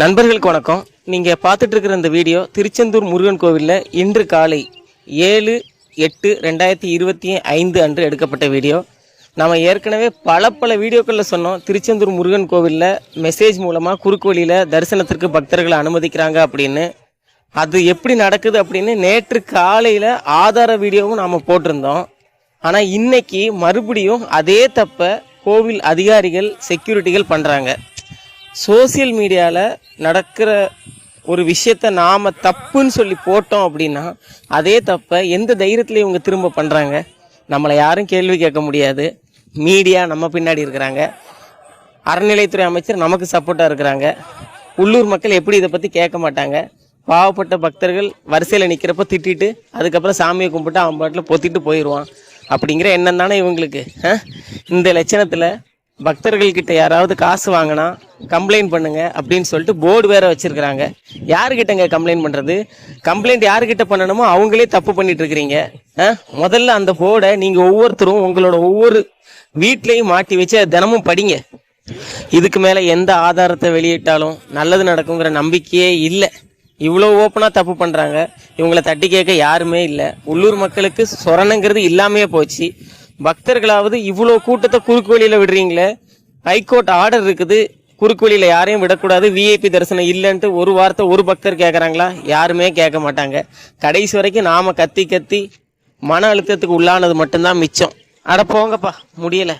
நண்பர்களுக்கு வணக்கம். நீங்கள் பார்த்துட்டு இருக்கிற இந்த வீடியோ திருச்செந்தூர் முருகன் கோவிலில் இன்று காலை ஏழு எட்டு ரெண்டாயிரத்தி இருபத்தி ஐந்து அன்று எடுக்கப்பட்ட வீடியோ. நம்ம ஏற்கனவே பல பல வீடியோக்களில் சொன்னோம் திருச்செந்தூர் முருகன் கோவிலில் மெசேஜ் மூலமாக குறுக்கு வழியில் தரிசனத்திற்கு பக்தர்களை அனுமதிக்கிறாங்க அப்படின்னு. அது எப்படி நடக்குது அப்படின்னு நேற்று காலையில் ஆதார வீடியோவும் நாம் போட்டிருந்தோம். ஆனால் இன்னைக்கு மறுபடியும் அதே தப்பை கோவில் அதிகாரிகள் செக்யூரிட்டிகள் பண்ணுறாங்க சோசியல் மீடியாவில் நடக்கிற ஒரு விஷயத்த நாம் தப்புன்னு சொல்லி போட்டோம் அப்படின்னா அதே தப்பை எந்த தைரியத்துலையும் இவங்க திரும்ப பண்ணுறாங்க நம்மளை யாரும் கேள்வி கேட்க முடியாது. மீடியா நம்ம பின்னாடி இருக்கிறாங்க. அறநிலைத்துறை அமைச்சர் நமக்கு சப்போர்ட்டாக இருக்கிறாங்க. உள்ளூர் மக்கள் எப்படி இதை பற்றி கேட்க மாட்டாங்க? பாவப்பட்ட பக்தர்கள் வரிசையில் நிற்கிறப்ப திட்டிட்டு அதுக்கப்புறம் சாமியை கும்பிட்டு அவன் பாட்டில் பொத்திட்டு போயிடுவான். அப்படிங்கிற எண்ணம் தானே இவங்களுக்கு ஆ? இந்த லட்சணத்தில் பக்தர்கள்கிட்ட யாராவது காசு வாங்கினா கம்ப்ளைண்ட் பண்ணுங்க அப்படின்னு சொல்லிட்டு போர்டு வேற வச்சிருக்கிறாங்க. யாருக்கிட்டங்க கம்ப்ளைண்ட் பண்ணுறது கம்ப்ளைண்ட் யாருக்கிட்ட பண்ணணுமோ அவங்களே தப்பு பண்ணிட்டு இருக்கிறீங்க. முதல்ல அந்த போர்டை நீங்கள் ஒவ்வொருத்தரும் உங்களோட ஒவ்வொரு வீட்லையும் மாட்டி வச்சு அதை தினமும் படிங்க. இதுக்கு மேலே எந்த ஆதாரத்தை வெளியிட்டாலும் நல்லது நடக்குங்கிற நம்பிக்கையே இல்லை. இவ்வளோ ஓப்பனாக தப்பு பண்ணுறாங்க இவங்கள தட்டி கேட்க யாருமே இல்லை. உள்ளூர் மக்களுக்கு சொரணங்கிறது இல்லாமையே போச்சு. பக்தர்களாவது இவ்வளோ கூட்டத்தை குறுக்கு வழியில் விடுறீங்களே? ஹைகோர்ட் ஆர்டர் இருக்குது. குறுக்கு வழியில் யாரையும் விடக்கூடாது. விஐபி தரிசனம் இல்லைன்ட்டு ஒரு வார்த்தை ஒரு பக்தர் கேட்குறாங்களா யாருமே கேட்க மாட்டாங்க. கடைசி வரைக்கும் நாம் கத்தி கத்தி மன அழுத்தத்துக்கு உள்ளானது மட்டும்தான் மிச்சம். அட போங்கப்பா முடியலை.